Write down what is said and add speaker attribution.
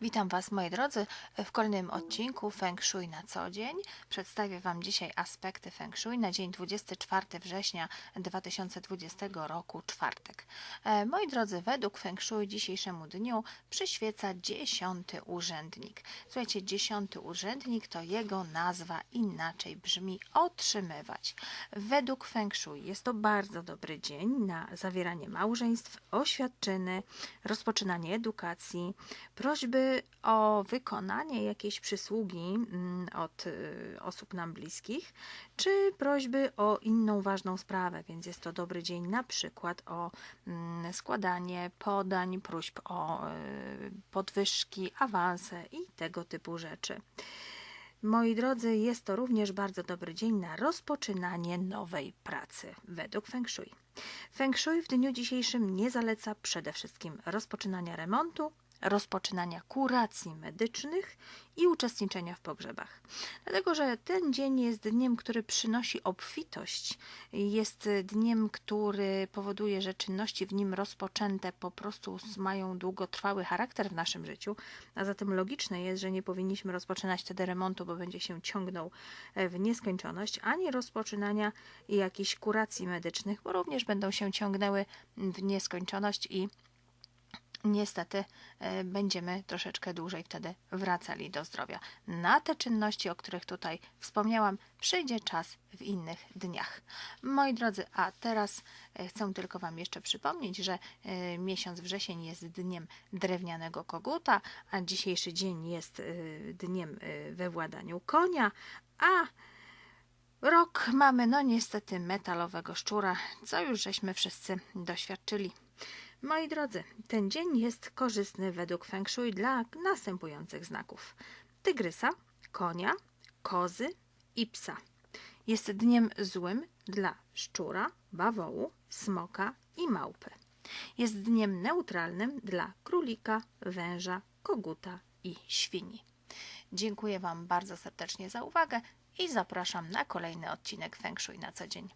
Speaker 1: Witam Was moi drodzy w kolejnym odcinku Feng Shui na co dzień. Przedstawię Wam dzisiaj aspekty Feng Shui na dzień 24 września 2020 roku, czwartek. E, Moi drodzy, według Feng Shui dzisiejszemu dniu przyświeca dziesiąty urzędnik. Słuchajcie, dziesiąty urzędnik to jego nazwa inaczej brzmi otrzymywać. Według Feng Shui jest to bardzo dobry dzień na zawieranie małżeństw, oświadczyny, rozpoczynanie edukacji, prośby o wykonanie jakiejś przysługi mm, od y, osób nam bliskich, czy prośby o inną ważną sprawę, więc jest to dobry dzień na przykład o mm, składanie podań, próśb o y, podwyżki, awanse i tego typu rzeczy. Moi drodzy, jest to również bardzo dobry dzień na rozpoczynanie nowej pracy według Feng Shui. Feng Shui w dniu dzisiejszym nie zaleca przede wszystkim rozpoczynania remontu, rozpoczynania kuracji medycznych i uczestniczenia w pogrzebach. Dlatego, że ten dzień jest dniem, który przynosi obfitość, jest dniem, który powoduje, że czynności w nim rozpoczęte po prostu mają długotrwały charakter w naszym życiu, a zatem logiczne jest, że nie powinniśmy rozpoczynać wtedy remontu, bo będzie się ciągnął w nieskończoność, ani rozpoczynania jakichś kuracji medycznych, bo również będą się ciągnęły w nieskończoność i niestety e, będziemy troszeczkę dłużej wtedy wracali do zdrowia. Na te czynności, o których tutaj wspomniałam, przyjdzie czas w innych dniach. Moi drodzy, a teraz e, chcę tylko Wam jeszcze przypomnieć, że e, miesiąc wrzesień jest dniem drewnianego koguta, a dzisiejszy dzień jest dniem we władaniu konia, a rok mamy no niestety metalowego szczura, co już żeśmy wszyscy doświadczyli. Moi drodzy, ten dzień jest korzystny według Feng Shui dla następujących znaków: tygrysa, konia, kozy i psa. Jest dniem złym dla szczura, bawołu, smoka i małpy. Jest dniem neutralnym dla królika, węża, koguta i świni. Dziękuję Wam bardzo serdecznie za uwagę i zapraszam na kolejny odcinek Feng Shui na co dzień.